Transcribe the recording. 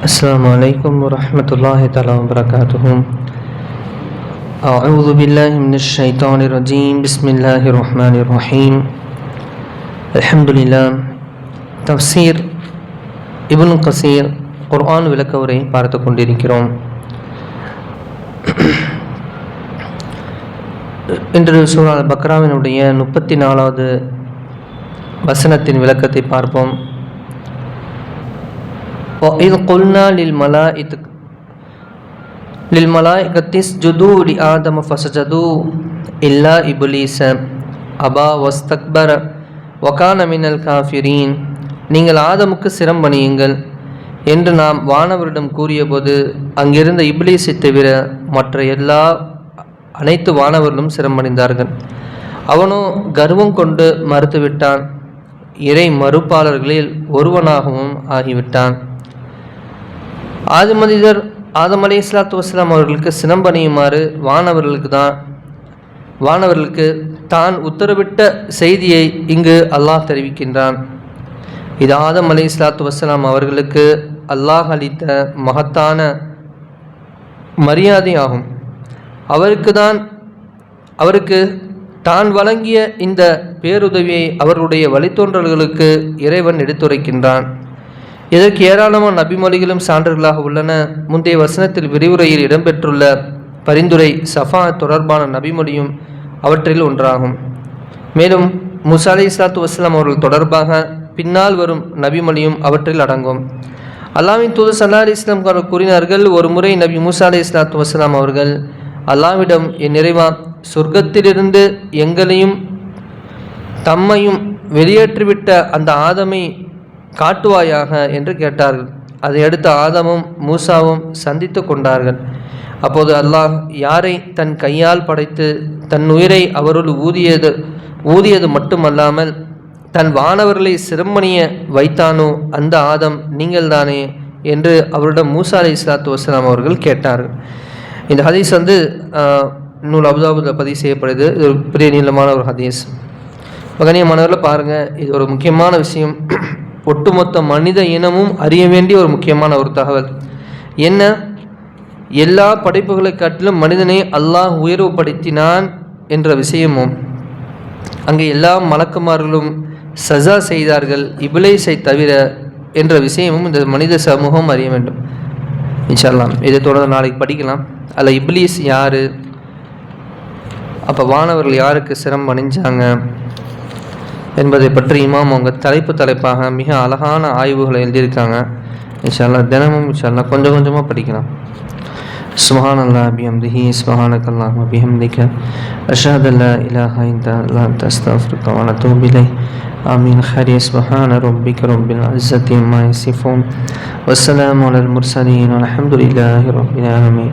السلام عليكم ورحمة الله تعالى وبركاته أعوذ بالله من الشيطان الرجيم بسم الله الرحمن الرحيم الحمد لله தப்சீர் இப்னு கசீர் குர்ஆன் விளக்க உரை பார்த்து கொண்டிருக்கிறோம் இன்று சூழல் அல் பக்ராவினுடைய முப்பத்தி நாலாவது வசனத்தின் விளக்கத்தை பார்ப்போம் وإذ قلنا للملائكة للملائكة اسجدوا لآدم فسجدوا إلا إبليس أبى واستكبر وكان من الكافرين நீங்கள் ஆதமுக்கு சிரம்பணியுங்கள் என்று நாம் வானவரிடம் கூறியபோது அங்கிருந்த இப்லீஸை தவிர மற்ற எல்லா அனைத்து வானவர்களும் சிரமடைந்தார்கள் அவனோ கர்வம் கொண்டு மறுத்துவிட்டான் இறை மறுப்பாளர்களில் ஒருவனாகவும் ஆகிவிட்டான் ஆதிமனிதர் ஆதம் அலி இஸ்லாத்து வஸ்லாம் அவர்களுக்கு சினம்பணியுமாறு வானவர்களுக்கு தான் வானவர்களுக்கு தான் உத்தரவிட்ட செய்தியை இங்கு அல்லாஹ் தெரிவிக்கின்றான். இது ஆதம் அலி இஸ்லாத்து வஸ்லாம் அவர்களுக்கு அல்லாஹ் அளித்த மகத்தான மரியாதை ஆகும் அவருக்கு தான் அவருக்கு தான் வழங்கிய இந்த பேருதவியை அவருடைய வழித்தோன்றல்களுக்கு இறைவன் எடுத்துரைக்கின்றான். இதற்கு ஏராளமான நபிமொழிகளும் சான்றுகளாக உள்ளன. முந்தைய வசனத்தில் விரிவுரையில் இடம்பெற்றுள்ள பரிந்துரை சஃபா தொடர்பான நபிமொழியும் அவற்றில் ஒன்றாகும். மேலும் முசா அலி இஸ்லாத்து வஸ்லாம் அவர்கள் தொடர்பாக பின்னால் வரும் நபிமொழியும் அவற்றில் அடங்கும். அல்லாவின் தூது சல்லா அலி இஸ்லாம் கூறினார்கள் ஒரு முறை நபி மூசா அலி இஸ்லாத்து வஸ்லாம் அவர்கள் அல்லாவிடம் என் நிறைவா சொர்க்கத்திலிருந்து எங்களையும் தம்மையும் வெளியேற்றிவிட்ட அந்த ஆதமை காட்டுவாயாக என்று கேட்டார்கள். அதை அடுத்து ஆதமும் மூசாவும் சந்தித்து கொண்டார்கள். அப்போது அல்லாஹ் யாரை தன் கையால் படைத்து தன் உயிரை அவருள் ஊதியது ஊதியது மட்டுமல்லாமல் தன் வானவர்களை சிரமணிய வைத்தானோ அந்த ஆதம் நீங்கள்தானே என்று அவரிடம் மூசா அலி இஸ்லாத்து வஸ்லாம் அவர்கள் கேட்டார்கள். இந்த ஹதீஸ் வந்து நூல் அபுதாபுதில் பதிவு செய்யப்படுது. இது ஒரு பெரிய நீளமான ஒரு ஹதீஸ். மகனியமானவரில் பாருங்கள் இது ஒரு முக்கியமான விஷயம். ஒட்டுமொத்த மனித இனமும் அறிய வேண்டிய ஒரு முக்கியமான ஒரு தகவல். என்ன? எல்லா படைப்புகளை காட்டிலும் மனிதனை அல்லாஹ் உயர்வுபடுத்தினான் என்ற விஷயமும் அங்கே எல்லா மலக்குமார்களும் சஜா செய்தார்கள் இபிலேசை தவிர என்ற விஷயமும் இந்த மனித சமூகம் அறிய வேண்டும். இன்ஷால்லாம் இதை தொடர்ந்து நாளைக்கு படிக்கலாம். அதில் இப்லீஸ் யார்? அப்போ வானவர்கள் யாருக்கு சிரமம் அணிஞ்சாங்க என்பதை பற்றி இமாம் அவங்க தலைப்பு தலைப்பாக மிக அழகான ஆய்வுகளை எழுதியிருக்காங்க இன்ஷால்லா தினமும் இன்ஷால்லா கொஞ்சம் கொஞ்சமாக படிக்கலாம் سبحان الله بحمده سبحانك اللهم وبحمدك أشهد أن لا إله إلا أنت أستغفرك وأتوب إليك آمين خير سبحان ربك رب العزة ما يصفون والسلام على المرسلين والحمد لله رب العالمين